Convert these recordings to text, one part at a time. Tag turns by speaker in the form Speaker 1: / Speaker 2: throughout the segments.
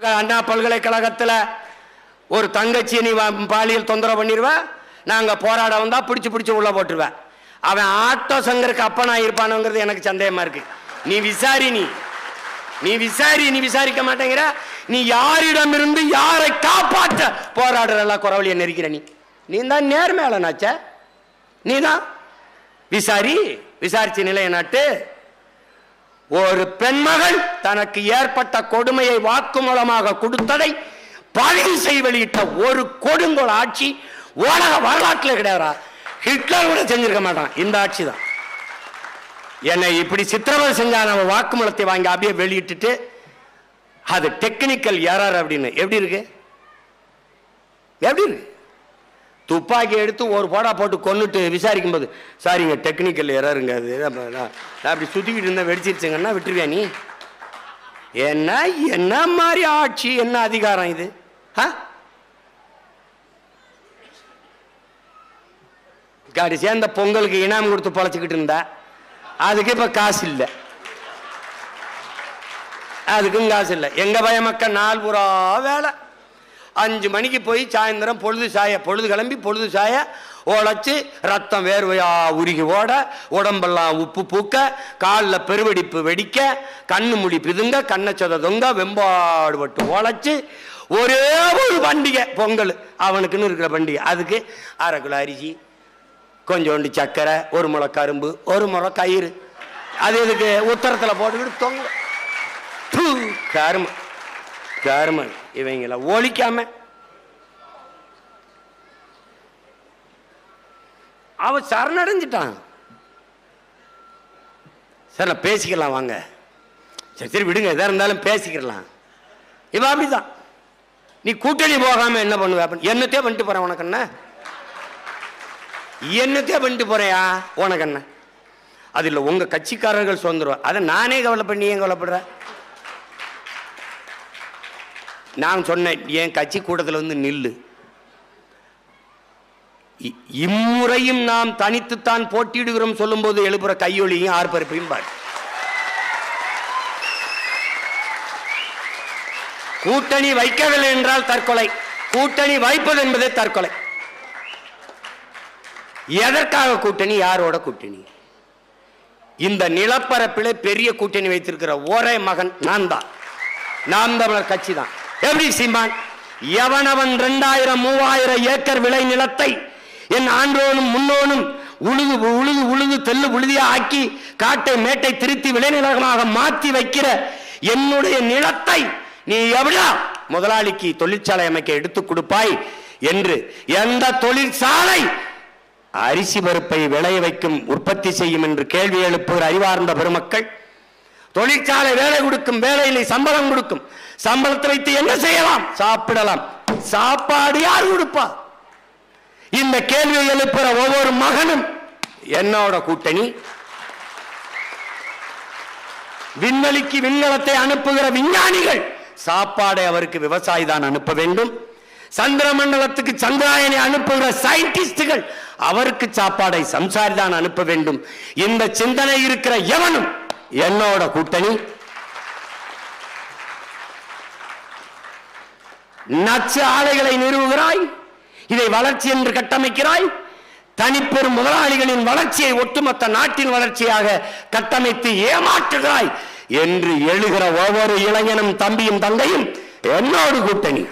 Speaker 1: அண்ணா பல்கலைக்கழகத்தில் ஒரு தங்கச்சி நீ பாலியல் தொந்தரவு பண்ணிடுவ நாங்கள் போராட வந்தால் பிடிச்சி பிடிச்சி உள்ளே போட்டுருவேன் அவன் ஆட்டோ சங்கருக்கு அப்பனா இருப்பானுங்கிறது எனக்கு சந்தேகமாக இருக்கு. நீ விசாரி நீ. நீ விசாரி நீ விசாரிக்க மாட்டேங்கிற. நீ யாரிடமிருந்து யாரை காப்பாற்ற போராடுறல குறவழியை நெருக்கிற நீ நீ? தான் நேர்மையாளனாச்ச. நீ தான் விசாரி விசாரிச்சு நிலைய நாட்டு. ஒரு பெண்மகள் தனக்கு ஏற்பட்ட கொடுமையை வாக்குமூலமாக கொடுத்ததை பதிவு செய்ய வெளியிட்ட ஒரு கொடுங்கோல் ஆட்சி உலக வரலாற்றில் கிடையாதா ஹிட்லர் கூட செஞ்சிருக்க மாட்டான். இந்த ஆட்சி தான். என்னை இப்படி சித்திரவதை செஞ்சா நம்ம வாக்குமூலத்தை வாங்கி அப்படியே வெளியிட்டுட்டு அது டெக்னிக்கல் யாரார் அப்படின்னு. எப்படி இருக்கு? எப்படி இருக்கு? துப்பாக்கி எடுத்து ஒரு போடா போட்டு கொண்டுட்டு விசாரிக்கும் போது சாரிங்க டெக்னிக்கல் எரருங்க அது. நான் அப்படி சுத்திக்கிட்டு இருந்தால் வெடிச்சிருச்சுங்கன்னா விட்டுருவியா நீ? என்ன என்ன மாதிரி ஆட்சி? என்ன அதிகாரம் இது? ஆ? கடைசியா இந்த பொங்கலுக்கு இனாம் கொடுத்து பழச்சிக்கிட்டு இருந்தா அதுக்கு இப்போ காசு இல்லை. அதுக்கும் காசு இல்லை. எங்கள் பய மக்கள் நாள் பூரா வேலை. அஞ்சு மணிக்கு போய் சாயந்தரம் பொழுது சாய பொழுது கிளம்பி பொழுது சாய உழைச்சு ரத்தம் வேர்வையா உருகி ஓட உடம்பெல்லாம் உப்பு பூக்க காலில் பெருவெடிப்பு வெடிக்க கண்ணு முடி பிதுங்க கண்ணை சொத தொங்க வெம்பாடுபட்டு உழைச்சு ஒரே ஒரு பண்டிகை பொங்கல். அவனுக்குன்னு இருக்கிற பண்டிகை. அதுக்கு அரை கிலோ அரிசி கொஞ்சோண்டு சர்க்கரை ஒரு முளை கரும்பு ஒரு முளை கயிறு. அது இதுக்கு உத்தரத்தில் போட்டுக்கிட்டு தொங்க. கரும்பு. கருமன் இவங்கள ஒழிக்காம. அவன் சரணடைஞ்சிட்டான். சரி நான் பேசிக்கலாம் வாங்க. சரி சரி விடுங்க. எதா இருந்தாலும் பேசிக்கலாம். இவ அப்படிதான். நீ கூட்டணி போகாம என்ன பண்ணுவ? அப்படின்னு என்னத்தே பண்ணிட்டு போறேன் உனக்கு என்ன? என்னத்தே பண்ணிட்டு போறியா? உனக்கு என்ன? அது இல்லை உங்க கட்சிக்காரர்கள் சுதந்திரம். அதை நானே கவலை நீ ஏன் கவலைப்படுறேன் நான் சொன்னேன் என் கட்சி கூட்டத்தில் வந்து நில்லு. இ- இம்முறையும் நாம் தனித்துத்தான் போட்டியிடுகிறோம் சொல்லும்போது எழுப்புற கையொலியும் ஆர்ப்பரிப்பையும் பாரு. கூட்டணி வைக்கவில்லை என்றால் தற்கொலை. கூட்டணி வைப்பது என்பதே தற்கொலை. எதற்காக கூட்டணி? யாரோட கூட்டணி? இந்த நிலப்பரப்பில் பெரிய கூட்டணி வைத்திருக்கிற ஒரே மகன் நான் தான் நாம் தமிழர் கட்சி தான் எப்படி சீமான் எவனவன் ரெண்டாயிரம் மூவாயிரம் ஏக்கர் விளை நிலத்தை என் ஆண்டோனும் முன்னோனும் உழுது உழுது உழுது தெல்லு உழுதியா ஆக்கி காட்டை மேட்டை திருத்தி விளைநிலமாக மாற்றி வைக்கிற என்னுடைய நிலத்தை நீ எவ்வளோ முதலாளிக்கு தொழிற்சாலை அமைக்க எடுத்துக் கொடுப்பாய் என்று எந்த தொழிற்சாலை அரிசி பருப்பை விளைய வைக்கும் உற்பத்தி செய்யும் என்று கேள்வி எழுப்புகிற அறிவார்ந்த பெருமக்கள் தொழிற்சாலை வேலை கொடுக்கும் வேலையிலே சம்பளம் கொடுக்கும். சம்பளத்தை வைத்து என்ன செய்யலாம்? சாப்பிடலாம். சாப்பாடு யார் கொடுப்பா? இந்த கேள்வியை எழுப்புற ஒவ்வொரு மகனும் என்னோட கூட்டணி. விண்வெளிக்கு விண்கலத்தை அனுப்புகிற விஞ்ஞானிகள் சாப்பாடை அவருக்கு விவசாயி தான் அனுப்ப வேண்டும். சந்திர மண்டலத்துக்கு சந்திராயனை அனுப்புகிற சயின்டிஸ்டுகள் அவருக்கு சாப்பாடை சம்சாரி தான் அனுப்ப வேண்டும். இந்த சிந்தனை இருக்கிற எவனும் என்னோட கூட்டணி. நச்சு ஆலைகளை நிறுவுகிறாய் இதை வளர்ச்சி என்று கட்டமைக்கிறாய். தனிப்பெரும் முதலாளிகளின் வளர்ச்சியை ஒட்டுமொத்த நாட்டின் வளர்ச்சியாக கட்டமைத்து ஏமாற்றுகிறாய் என்று எழுகிற ஒவ்வொரு இளைஞனும் தம்பியும் தந்தையும் என்னோடு கூட்டணி.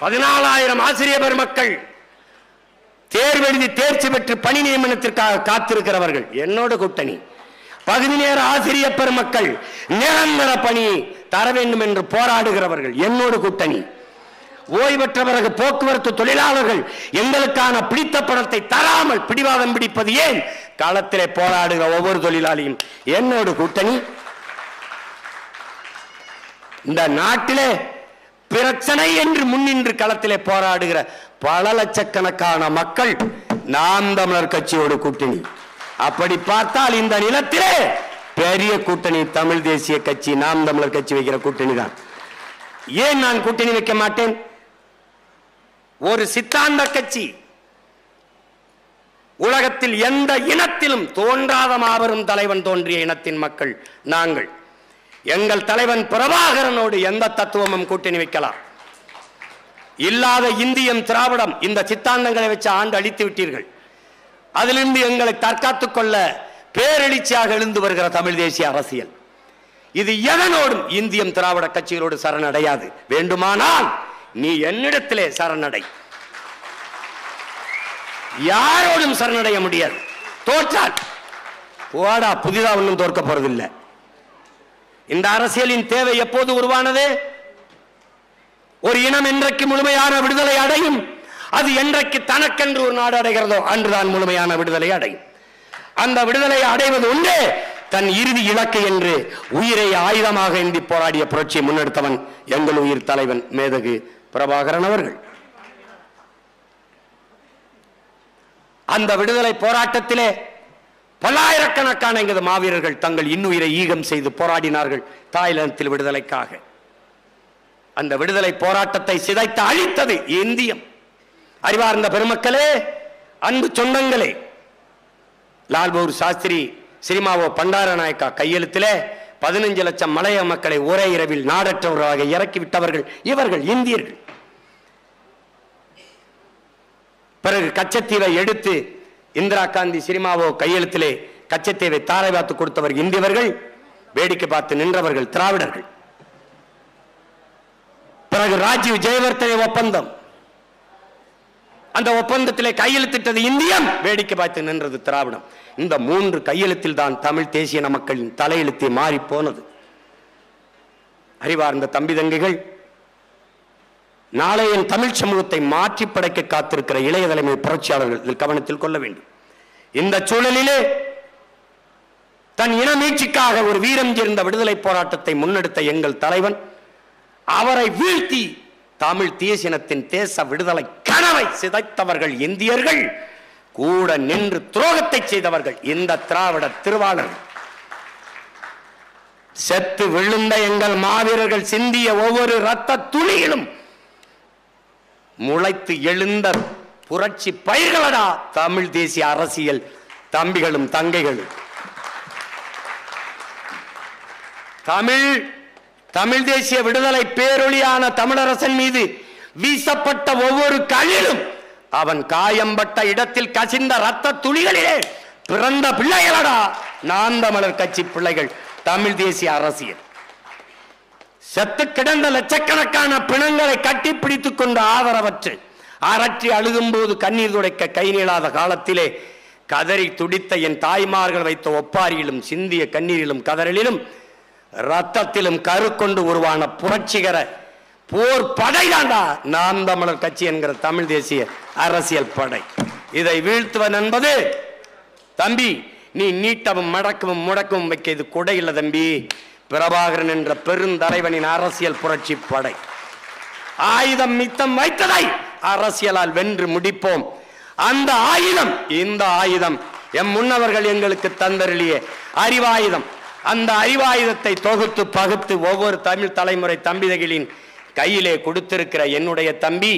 Speaker 1: பதினாலாயிரம் ஆசிரியர் பெருமக்கள் தேர்வெழுதி தேர்ச்சி பெற்று பணி நியமனத்திற்காக காத்திருக்கிறவர்கள் என்னோட கூட்டணி. பகுதி நேர ஆசிரியர் பெருமக்கள் நிரந்தர பணி தர வேண்டும் என்று போராடுகிறவர்கள் என்னோடு கூட்டணி. ஓய்வு பிறகு போக்குவரத்து தொழிலாளர்கள் எங்களுக்கான பிடித்த பணத்தை தராமல் பிடிவாதம் பிடிப்பது ஏன்? களத்திலே போராடுகிற ஒவ்வொரு தொழிலாளியும் என்னோடு கூட்டணி. இந்த நாட்டிலே பிரச்சனை என்று முன்னின்று களத்திலே போராடுகிற பல லட்சக்கணக்கான மக்கள் நாம் தமிழர் கட்சியோடு கூட்டணி. அப்படி பார்த்தால் இந்த நிலத்திலே பெரிய கூட்டணி தமிழ் தேசிய கட்சி நாம் தமிழர் கட்சி வைக்கிற கூட்டணி தான். ஏன் நான் கூட்டணி வைக்க மாட்டேன்? ஒரு சித்தாந்த கட்சி உலகத்தில் எந்த இனத்திலும் தோன்றாத மாபெரும் தலைவன் தோன்றிய இனத்தின் மக்கள் நாங்கள். எங்கள் தலைவன் பிரபாகரனோடு எந்த தத்துவமும் கூட்டணி வைக்கலாம். இல்லாத இந்தியம் திராவிடம் இந்த சித்தாந்தங்களை வச்சு ஆண்டு அழித்து விட்டீர்கள். அதிலிருந்து எங்களை தற்காத்துக் கொள்ள பேரெழுச்சியாக எழுந்து வருகிற தமிழ் தேசிய அரசியல். இது எதனோடும் இந்தியம் திராவிட கட்சிகளோடு சரணடையாது. வேண்டுமானால் நீ என்னிடத்திலே சரணடை. யாரோடும் சரணடைய முடியாது. தோற்றால். போடா புதிதா ஒன்றும் தோற்க போறதில்லை. இந்த அரசியலின் தேவை எப்போது உருவானது? ஒரு இனம் என்றைக்கு முழுமையான விடுதலை அடையும் அது என்றைக்கு தனக்கென்று ஒரு நாடு அடைகிறதோ அன்றுதான் முழுமையான விடுதலை அடையும். அந்த விடுதலை அடைவது உண்டு தன் இறுதி இலக்கு என்று உயிரை ஆயுதமாக ஏந்தி போராடிய புரட்சியை முன்னெடுத்தவன் எங்கள் உயிர் தலைவன் மேதகு பிரபாகரன் அவர்கள். அந்த விடுதலை போராட்டத்திலே பல்லாயிரக்கணக்கான எங்களது மாவீரர்கள் தங்கள் இன்னுயிரை ஈகம் செய்து போராடினார்கள் தாய்லாந்தில் விடுதலைக்காக. அந்த விடுதலை போராட்டத்தை சிதைத்து அழித்தது இந்தியம். அறிவார்ந்த பெருமக்களே அன்பு சொந்தங்களே லால்பூர் சாஸ்திரி சினிமாவோ பண்டார நாயக்கா கையெழுத்திலே பதினஞ்சு லட்சம் மலைய மக்களை ஒரே இரவில் நாடற்றவர்களாக இறக்கி விட்டவர்கள் இவர்கள் இந்தியர்கள். பிறகு கச்சத்தீவை எடுத்து இந்திரா காந்தி சினிமாவோ கையெழுத்திலே கச்சத்தீவை தாரை பார்த்து கொடுத்தவர் இந்தியவர்கள் வேடிக்கை பார்த்து நின்றவர்கள் திராவிடர்கள். பிறகு ராஜீவ் ஜெயவர்த்தனை ஒப்பந்தம். அந்த ஒப்பந்தத்திலே கையெழுத்திட்டது இந்தியம் வேடிக்கை பார்த்து நின்றது திராவிடம். இந்த மூன்று கையெழுத்தில் தான் தமிழ் தேசிய மக்களின் தலையெழுத்தை மாறி போனது அறிவார்ந்த தம்பி தங்கைகள் நாளைய தமிழ் சமூகத்தை மாற்றி படைக்க காத்திருக்கிற இளைய தலைமை புரட்சியாளர்கள் இதில் கவனத்தில் கொள்ள வேண்டும். இந்த சூழலிலே தன் இன மீட்சிக்காக ஒரு வீரம் சேர்ந்த விடுதலை போராட்டத்தை முன்னெடுத்த எங்கள் தலைவன் அவரை வீழ்த்தி தமிழ் தேசினத்தின் தேச விடுதலை கனவை சிதைத்தவர்கள் இந்தியர்கள் கூட நின்று துரோகத்தை செய்தவர்கள் இந்த திராவிட திருவாளர். செத்து விழுந்த எங்கள் மாவீரர்கள் சிந்திய ஒவ்வொரு ரத்த துளியிலும் முளைத்து எழுந்த புரட்சி பயிர்களடா தமிழ் தேசிய அரசியல் தம்பிகளும் தங்கைகளும். தமிழ் தமிழ் தேசிய விடுதலை பேரொழியான தமிழரசன் மீது வீசப்பட்ட ஒவ்வொரு கல்லிலும் அவன் காயம்பட்ட இடத்தில் கசிந்த ரத்த துளிகளிலே பிறந்த பிள்ளைகளடா நான் தமிழர் கட்சி பிள்ளைகள் தமிழ் தேசிய அரசியல். செத்து கிடந்த லட்சக்கணக்கான பிணங்களை கட்டி பிடித்துக் கொண்டு ஆதரவற்று அரற்றி அழுகும்போது கண்ணீர் துடைக்க கை நீளாத காலத்திலே கதறி துடித்த என் தாய்மார்கள் வைத்த ஒப்பாரியிலும் சிந்திய கண்ணீரிலும் கதறலிலும் ரத்தத்திலும் கரு கொண்டு உருவான புரட்சிகர போர் படை தாண்டா. நாம் தமிழர் கட்சி என்கிற தமிழ் தேசிய அரசியல் படை. இதை வீழ்த்துவன் என்பது தம்பி நீ நீட்டவும் மடக்கவும் முடக்கவும் வைக்க இது கொடை இல்லை தம்பி. பிரபாகரன் என்ற பெருந்தலைவனின் அரசியல் புரட்சி படை. ஆயுதம் மித்தம் வைத்ததை அரசியலால் வென்று முடிப்போம். அந்த ஆயுதம் இந்த ஆயுதம் எம் முன்னவர்கள் எங்களுக்கு தந்தருளிய அறிவாயுதம். அந்த அறிவாயுதத்தை தொகுத்து பகுத்து ஒவ்வொரு தமிழ் தலைமுறை தம்பிதகளின் கையிலே கொடுத்திருக்கிற என்னுடைய தம்பி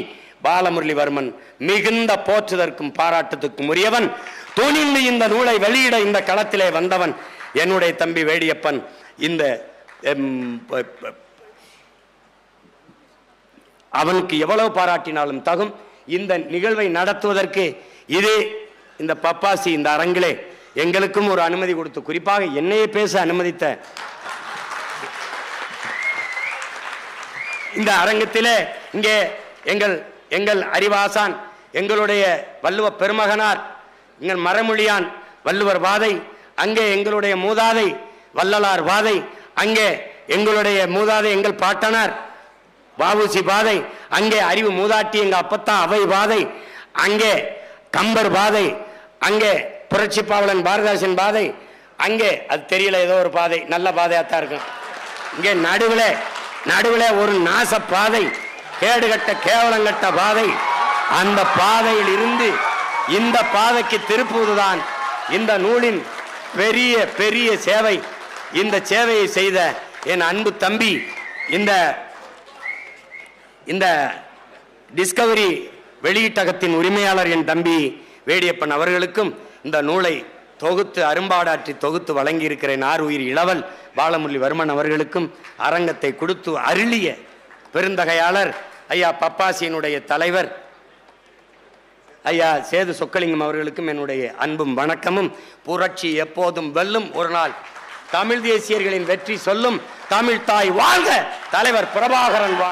Speaker 1: பாலமுரளிவர்மன் மிகுந்த போற்றுதற்கும் பாராட்டத்துக்கும் உரியவன். துணிந்து இந்த நூலை வெளியிட இந்த களத்திலே வந்தவன் என்னுடைய தம்பி வேடியப்பன். இந்த அவனுக்கு எவ்வளவு பாராட்டினாலும் தகும். இந்த நிகழ்வை நடத்துவதற்கு இது இந்த பப்பாசி இந்த அரங்கிலே எங்களுக்கும் ஒரு அனுமதி கொடுத்து குறிப்பாக என்னையே பேச அனுமதித்த இந்த அரங்கத்திலே இங்கே எங்கள் எங்கள் அறிவாசான் எங்களுடைய வள்ளுவ பெருமகனார் எங்கள் மரமொழியான் வள்ளுவர் வாதை அங்கே எங்களுடைய மூதாதை வள்ளலார் வாதை அங்கே எங்களுடைய மூதாதை எங்கள் பாட்டனார் வாவுசி பாதை அங்கே அறிவு மூதாட்டி எங்கள் அப்பத்தான் அவை பாதை அங்கே கம்பர் பாதை அங்கே புரட்சி பாவலன் பாரதாசின் பாதை. அங்கே அது தெரியல ஏதோ ஒரு பாதை. நல்ல பாதையாக தான் இருக்கும். இங்கே நடுவில் நடுவில் ஒரு நாச பாதை. கேடுகட்ட கேவலங்கட்ட பாதை. அந்த பாதையில் இருந்து இந்த பாதைக்கு திருப்புவதுதான் இந்த நூலின் பெரிய பெரிய சேவை. இந்த சேவையை செய்த என் அன்பு தம்பி இந்த இந்த டிஸ்கவரி வெளியீட்டகத்தின் உரிமையாளர் என் தம்பி வேடியப்பன் அவர்களுக்கும் இந்த நூலை தொகுத்து அரும்பாடாற்றி தொகுத்து வழங்கி இருக்கிற நார் உயிர் இளவல் பாலமுரளி வர்மன் அவர்களுக்கும் அரங்கத்தை கொடுத்து அருளிய பெருந்தகையாளர் ஐயா பப்பாசியனுடைய தலைவர் ஐயா சேது சொக்கலிங்கம் அவர்களுக்கும் என்னுடைய அன்பும் வணக்கமும். புரட்சி எப்போதும் வெல்லும் ஒரு நாள் தமிழ் தேசியர்களின் வெற்றி சொல்லும் தமிழ் தாய் வாழ்க. தலைவர் பிரபாகரன் வா